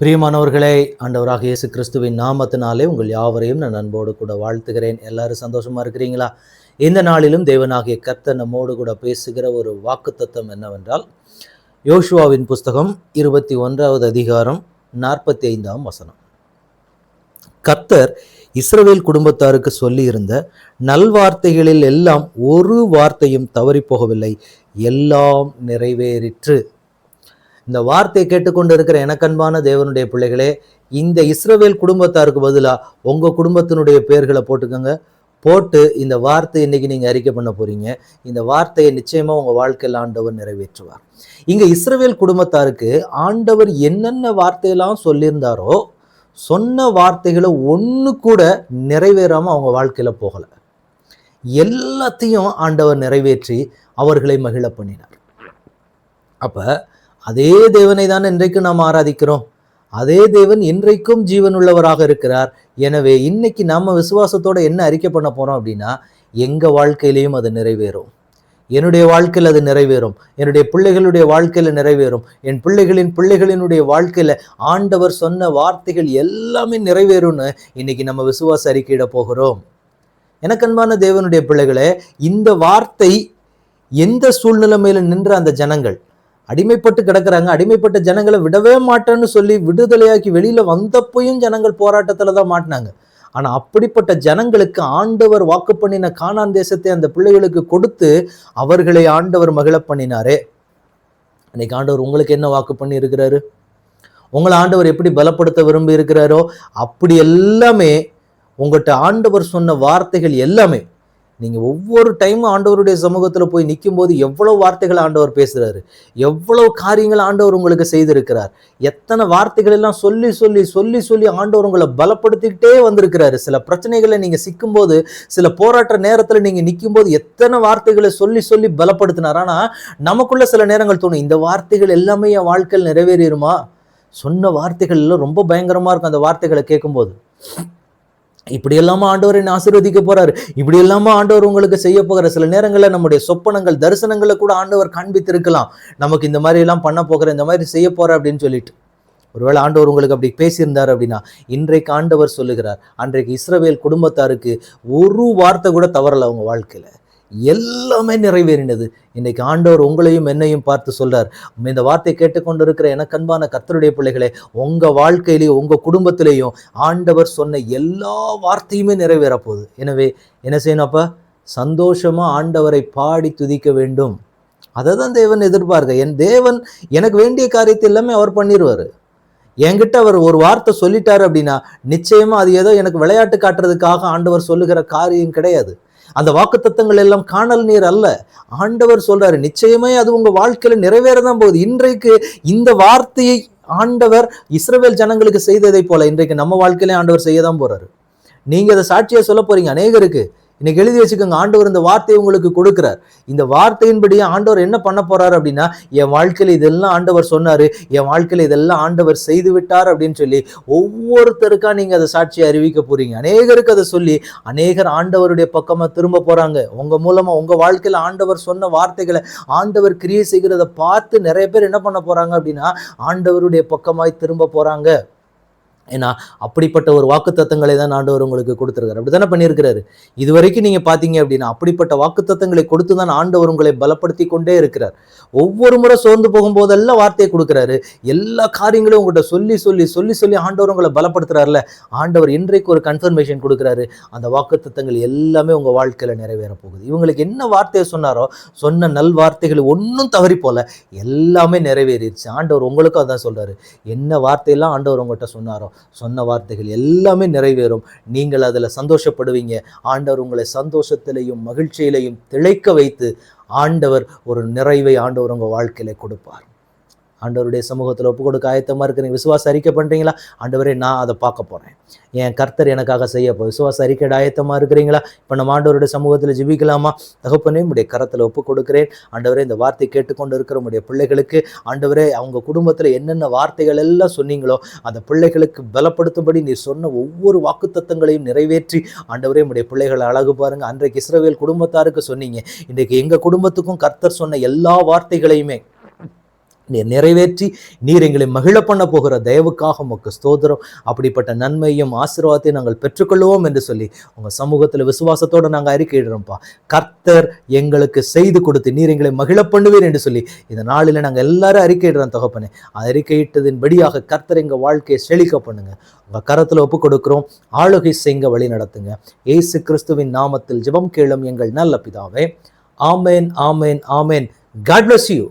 பிரியமானவர்களே ஆண்டவராக இயேசு கிறிஸ்துவின் நாமத்தினாலே உங்கள் யாவரையும் நான் அன்போடு கூட வாழ்த்துகிறேன். எல்லாரும் சந்தோஷமாக இருக்கிறீங்களா? இந்த நாளிலும் தேவனாகிய கர்த்தர் நம்மோடு கூட பேசுகிற ஒரு வாக்குத்தத்தம் என்னவென்றால் யோசுவாவின் புஸ்தகம் இருபத்தி ஒன்றாவது அதிகாரம் நாற்பத்தி ஐந்தாம் வசனம். கர்த்தர் இஸ்ரவேல் குடும்பத்தாருக்கு சொல்லியிருந்த நல்வார்த்தைகளில் எல்லாம் ஒரு வார்த்தையும் தவறிப் போகவில்லை. எல்லாம் நிறைவேறிற்று. இந்த வார்த்தையை கேட்டுக்கொண்டு இருக்கிற எனக்கன்பான தேவனுடைய பிள்ளைகளே இந்த இஸ்ரவேல் குடும்பத்தாருக்கு பதிலாக உங்கள் குடும்பத்தினுடைய பேர்களை போட்டுக்கோங்க. போட்டு இந்த வார்த்தை இன்னைக்கு நீங்கள் அறிக்கை பண்ண போறீங்க. இந்த வார்த்தையை நிச்சயமாக உங்கள் வாழ்க்கையில் ஆண்டவர் நிறைவேற்றுவார். இங்கே இஸ்ரவேல் குடும்பத்தாருக்கு ஆண்டவர் என்னென்ன வார்த்தையெல்லாம் சொல்லியிருந்தாரோ சொன்ன வார்த்தைகளை ஒன்று கூட நிறைவேறாமல் அவங்க வாழ்க்கையில் போகலை. எல்லாத்தையும் ஆண்டவர் நிறைவேற்றி அவர்களை மகிழ பண்ணினார். அப்போ அதே தேவனை தான் இன்றைக்கு நாம் ஆராதிக்கிறோம். அதே தேவன் இன்றைக்கும் ஜீவனுள்ளவராக இருக்கிறார். எனவே இன்னைக்கு நம்ம விசுவாசத்தோட என்ன அறிக்கை பண்ண போகிறோம் அப்படின்னா எங்கள் வாழ்க்கையிலையும் அது நிறைவேறும். என்னுடைய வாழ்க்கையில் அது நிறைவேறும். என்னுடைய பிள்ளைகளுடைய வாழ்க்கையில் நிறைவேறும். என் பிள்ளைகளின் பிள்ளைகளினுடைய வாழ்க்கையில் ஆண்டவர் சொன்ன வார்த்தைகள் எல்லாமே நிறைவேறும்னு இன்னைக்கு நம்ம விசுவாச அறிக்கையிட போகிறோம். எனக்கன்பான தேவனுடைய பிள்ளைகளே இந்த வார்த்தை எந்த சூழ்நிலைமையில நின்ற அந்த ஜனங்கள் அடிமைப்பட்டு கிடக்குறாங்க. அடிமைப்பட்ட ஜனங்களை விடவே மாட்டேன்னு சொல்லி விடுதலையாக்கி வெளியில் வந்தப்பையும் ஜனங்கள் போராட்டத்தில் தான் மாட்டினாங்க. ஆனால் அப்படிப்பட்ட ஜனங்களுக்கு ஆண்டவர் வாக்கு பண்ணின காணான் தேசத்தை அந்த பிள்ளைகளுக்கு கொடுத்து அவர்களை ஆண்டவர் மகிழ பண்ணினாரே. அன்னைக்கு ஆண்டவர் உங்களுக்கு என்ன வாக்கு பண்ணி இருக்கிறாரு உங்களை ஆண்டவர் எப்படி பலப்படுத்த விரும்பி இருக்கிறாரோ அப்படி எல்லாமே உங்கள்கிட்ட ஆண்டவர் சொன்ன வார்த்தைகள் எல்லாமே நீங்கள் ஒவ்வொரு டைமும் ஆண்டவருடைய சமூகத்தில் போய் நிற்கும்போது எவ்வளோ வார்த்தைகள் ஆண்டவர் பேசுகிறாரு எவ்வளோ காரியங்கள் ஆண்டவர் உங்களுக்கு செய்திருக்கிறார்? எத்தனை வார்த்தைகள் எல்லாம் சொல்லி சொல்லி சொல்லி சொல்லி ஆண்டவர் உங்களை பலப்படுத்திக்கிட்டே வந்திருக்கிறாரு. சில பிரச்சனைகளை நீங்கள் சிக்கும்போது சில போராட்ட நேரத்தில் நீங்கள் நிற்கும்போது எத்தனை வார்த்தைகளை சொல்லி சொல்லி பலப்படுத்தினார். ஆனால் நமக்குள்ள சில நேரங்கள் தோணும். இந்த வார்த்தைகள் எல்லாமே என் வாழ்க்கையில் நிறைவேறிடுமா? சொன்ன வார்த்தைகள் எல்லாம் ரொம்ப பயங்கரமாக இருக்கும் அந்த வார்த்தைகளை கேட்கும்போது. இப்படி எல்லாமா ஆண்டவர் என்னை ஆசீர்வதிக்க போறாரு. இப்படி எல்லாமா ஆண்டவர் உங்களுக்கு செய்ய போகிற சில நேரங்களில் நம்முடைய சொப்பனங்கள் தரிசனங்களை கூட ஆண்டவர் காண்பித்திருக்கலாம். நமக்கு இந்த மாதிரி எல்லாம் பண்ண போகிற இந்த மாதிரி செய்ய போற அப்படின்னு சொல்லிட்டு. ஒருவேளை ஆண்டவர் உங்களுக்கு அப்படி பேசியிருந்தார் அப்படின்னா இன்றைக்கு ஆண்டவர் சொல்லுகிறார் அன்றைக்கு இஸ்ரவேல் குடும்பத்தாருக்கு ஒரு வார்த்தை கூட தவறலை அவங்க வாழ்க்கையில். எல்லாமே நிறைவேறினது. இன்னைக்கு ஆண்டவர் உங்களையும் என்னையும் பார்த்து சொல்றார். இந்த வார்த்தை கேட்டுக்கொண்டு இருக்கிற எனக்கு அன்பான பிள்ளைகளே உங்க வாழ்க்கையிலையும் உங்க குடும்பத்திலேயும் ஆண்டவர் சொன்ன எல்லா வார்த்தையுமே நிறைவேற போகுது எனவே என்ன செய்யணும் அப்போ? சந்தோஷமாக ஆண்டவரை பாடி துதிக்க வேண்டும். அதை தான் தேவன் எதிர்பார்க்க. என் தேவன் எனக்கு வேண்டிய காரியத்தை எல்லாமே அவர் பண்ணிடுவார் என்கிட்ட அவர் ஒரு வார்த்தை சொல்லிட்டார் அப்படின்னா நிச்சயமாக அது ஏதோ எனக்கு விளையாட்டு காட்டுறதுக்காக ஆண்டவர் சொல்லுகிற காரியம் கிடையாது. அந்த வாக்குத்தத்தங்கள் எல்லாம் காணல் நீர் அல்ல. ஆண்டவர் சொல்றாரு நிச்சயமே அது உங்க வாழ்க்கையில நிறைவேறதான் போகுது. இன்றைக்கு இந்த வார்த்தையை ஆண்டவர் இஸ்ரவேல் ஜனங்களுக்கு செய்ததை போல இன்றைக்கு நம்ம வாழ்க்கையிலே ஆண்டவர் செய்ய தான் போறாரு. நீங்க அதை சாட்சியா சொல்ல போறீங்க அநேகருக்கு. இன்னைக்கு எழுதி வச்சுக்கோங்க ஆண்டவர் இந்த வார்த்தையை உங்களுக்கு கொடுக்குறார். இந்த வார்த்தையின்படி ஆண்டவர் என்ன பண்ண போறாரு அப்படின்னா என் வாழ்க்கையில் இதெல்லாம் ஆண்டவர் சொன்னாரு என் வாழ்க்கையில் இதெல்லாம் ஆண்டவர் செய்து விட்டார் அப்படின்னு சொல்லி ஒவ்வொருத்தருக்கா நீங்க அதை சாட்சியை அறிவிக்க போறீங்க. அநேகருக்கு அதை சொல்லி அநேகர் ஆண்டவருடைய பக்கமா திரும்ப போறாங்க. உங்க மூலமா உங்க வாழ்க்கையில் ஆண்டவர் சொன்ன வார்த்தைகளை ஆண்டவர் கிரியை செய்கிறத பார்த்து நிறைய பேர் என்ன பண்ண போறாங்க அப்படின்னா ஆண்டவருடைய பக்கமாய் திரும்ப போறாங்க. ஏன்னா அப்படிப்பட்ட ஒரு வாக்குத்தத்தங்களை தான் ஆண்டவர் உங்களுக்கு கொடுத்துருக்காரு. அப்படி தானே பண்ணியிருக்கிறாரு? இது வரைக்கும் நீங்கள் பார்த்தீங்க அப்படின்னா அப்படிப்பட்ட வாக்குத்தத்தங்களை கொடுத்து தான் ஆண்டவர் உங்களை பலப்படுத்தி கொண்டே இருக்கிறார். ஒவ்வொரு முறை சோர்ந்து போகும்போதெல்லாம் வார்த்தையை கொடுக்குறாரு. எல்லா காரியங்களையும் உங்கள்கிட்ட சொல்லி சொல்லி சொல்லி சொல்லி ஆண்டவர் உங்களை பலப்படுத்துறாருல. ஆண்டவர் இன்றைக்கு ஒரு கன்ஃபர்மேஷன் கொடுக்குறாரு. அந்த வாக்குத்தத்தங்கள் எல்லாமே உங்கள் வாழ்க்கையில் நிறைவேற போகுது. இவங்களுக்கு என்ன வார்த்தையை சொன்னாரோ சொன்ன நல் வார்த்தைகள் ஒன்றும் தவறி போல எல்லாமே நிறைவேறிடுச்சு ஆண்டவர் உங்களுக்கும் அதான் சொல்கிறாரு என்ன வார்த்தையெல்லாம் ஆண்டவர் உங்கள்கிட்ட சொன்னாரோ சொன்ன வார்த்தைகள் எல்லாமே நிறைவேறும். நீங்கள் அதில் சந்தோஷப்படுவீங்க. ஆண்டவர் உங்களை சந்தோஷத்திலையும் மகிழ்ச்சியிலையும் திளைக்க வைத்து ஆண்டவர் ஒரு நிறைவை ஆண்டவர் உங்கள் வாழ்க்கையில கொடுப்பார். ஆண்டவருடைய சமூகத்தில் ஒப்பு கொடுக்க ஆயத்தமாக இருக்கிறீங்க விசுவாச அறிக்கை பண்ணுறீங்களா ஆண்டவரே நான் அதை பார்க்க போகிறேன் என் கர்த்தர் எனக்காக செய்ய போ விசுவாச அறிக்கை ஆயத்தமாக இருக்கிறீங்களா? இப்போ நம்ம ஆண்டவருடைய சமூகத்தில் ஜிபிக்கலாமா? தகப்பனே உடைய கரத்தில் ஒப்பு கொடுக்குறேன் ஆண்டவரே இந்த வார்த்தை கேட்டுக்கொண்டு இருக்கிற உடைய பிள்ளைகளுக்கு ஆண்டவரே அவங்க குடும்பத்தில் என்னென்ன வார்த்தைகள் எல்லாம் சொன்னீங்களோ அந்த பிள்ளைகளுக்கு பலப்படுத்தும்படி நீ சொன்ன ஒவ்வொரு வாக்குத்தத்தங்களையும் நிறைவேற்றி ஆண்டவரே உடைய பிள்ளைகளை அழகு பாருங்க. அன்றைக்கு இஸ்ரவேல் குடும்பத்தாருக்கு சொன்னீங்க. இன்றைக்கு எங்கள் குடும்பத்துக்கும் கர்த்தர் சொன்ன எல்லா வார்த்தைகளையுமே நீர் நிறைவேற்றி நீர் எங்களை மகிழ பண்ண போகிற தயவுக்காக உமக்கு ஸ்தோத்திரம். அப்படிப்பட்ட நன்மையும் ஆசீர்வாதத்தையும் நாங்கள் பெற்றுக்கொள்வோம் என்று சொல்லி உங்கள் சமூகத்தில் விசுவாசத்தோடு நாங்கள் அறிக்கையிடுறோம்ப்பா கர்த்தர் எங்களுக்கு செய்து கொடுத்து நீர் எங்களை மகிழ பண்ணுவீர் என்று சொல்லி இந்த நாளில் நாங்கள் எல்லாரும் அறிக்கையிடுறோம் தகப்பனே. அறிக்கையிட்டதின்படியாக கர்த்தர் எங்கள் வாழ்க்கையை செழிக்க பண்ணுங்க. உங்கள் கரத்தில் ஒப்பு கொடுக்குறோம். ஆளுகை செய்ங்க வழி நடத்துங்க. ஏசு கிறிஸ்துவின் நாமத்தில் ஜெபம் கேளும் எங்கள் நல்ல பிதாவே. ஆமேன் ஆமேன் ஆமேன். God bless you